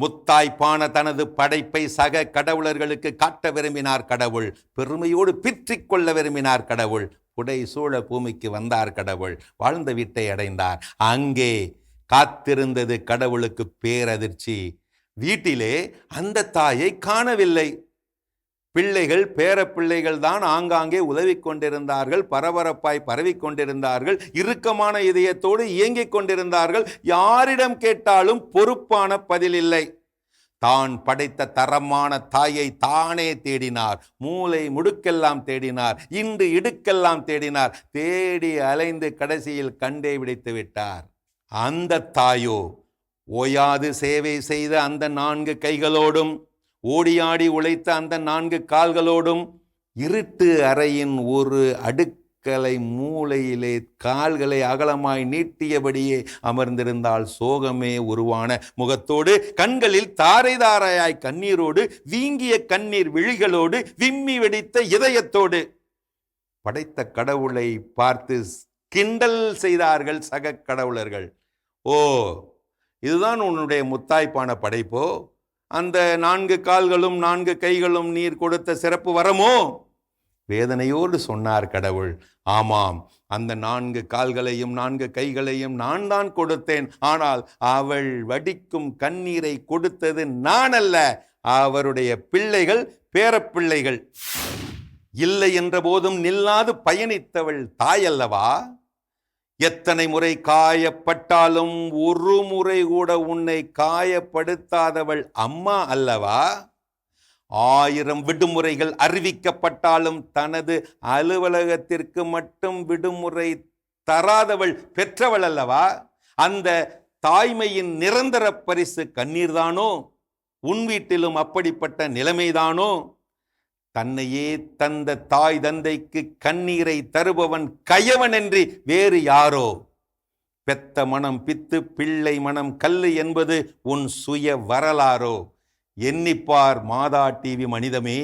முத்தாய்ப்பான தனது படைப்பை சக கடவுளர்களுக்கு காட்ட விரும்பினார் கடவுள். பெருமையோடு பிற்றிக் கொள்ள விரும்பினார் கடவுள். புடை சூழ பூமிக்கு வந்தார் கடவுள். வாழ்ந்த வீட்டை அடைந்தார். அங்கே காத்திருந்தது கடவுளுக்கு பேரதிர்ச்சி. வீட்டிலே அந்த தாயை காணவில்லை. பிள்ளைகள் பேரப்பிள்ளைகள் தான் ஆங்காங்கே உதவி கொண்டிருந்தார்கள். பரபரப்பாய் பரவிக் கொண்டிருந்தார்கள். இறுக்கமான இதயத்தோடு இயங்கிக் கொண்டிருந்தார்கள். யாரிடம் கேட்டாலும் பொறுப்பான பதில் இல்லை. தான் படைத்த தரமான தாயை தானே தேடினார். மூளை முடுக்கெல்லாம் தேடினார். இன்று இடுக்கெல்லாம் தேடினார். தேடி அலைந்து கடைசியில் கண்டே விடைத்து விட்டார். அந்த தாயோ ஓயாது சேவை செய்த அந்த நான்கு கைகளோடும் ஓடியாடி உழைத்த அந்த நான்கு கால்களோடும் இருட்டு அறையின் ஒரு கற்களை மூளையிலே கால்களை அகலமாய் நீட்டியபடியே அமர்ந்திருந்தால் சோகமே உருவான முகத்தோடு கண்களில் தாரை தாரையாய் கண்ணீரோடு வீங்கிய கண்ணீர் விழிகளோடு விம்மி வெடித்த இதயத்தோடு. படைத்த கடவுளை பார்த்து கிண்டல் செய்தார்கள் சக கடவுளர்கள். ஓ இதுதான் உன்னுடைய முத்தாய்ப்பான படைப்போ? அந்த நான்கு கால்களும் நான்கு கைகளும் நீர் கொடுத்த சிறப்பு வரமோ? வேதனையோடு சொன்னார் கடவுள். ஆமாம் அந்த நான்கு கால்களையும் நான்கு கைகளையும் நான் தான் கொடுத்தேன். ஆனால் அவள் வடிக்கும் கண்ணீரை கொடுத்தது நான் அல்ல அவருடைய பிள்ளைகள் பேரப்பிள்ளைகள். இல்லை என்ற போதும் நில்லாது பயணித்தவள் தாயல்லவா? எத்தனை முறை காயப்பட்டாலும் ஒரு முறை கூட உன்னை காயப்படுத்தாதவள் அம்மா அல்லவா? ஆயிரம் விடுமுறைகள் அறிவிக்கப்பட்டாலும் தனது அலுவலகத்திற்கு மட்டும் விடுமுறை தராதவள் பெற்றவள் அல்லவா? அந்த தாய்மையின் நிரந்தர பரிசு கண்ணீர்தானோ உன் வீட்டிலும் அப்படிப்பட்ட நிலைமைதானோ தன்னையே தந்த தாய் தந்தைக்கு கண்ணீரை தருபவன் கயவன் என்று வேறு யாரோ? பெத்த மனம் பித்து பிள்ளை மனம் கல்லு என்பது உன் சுய வரலாறோ? எண்ணிப்பார் மாதா டிவி மனிதமே.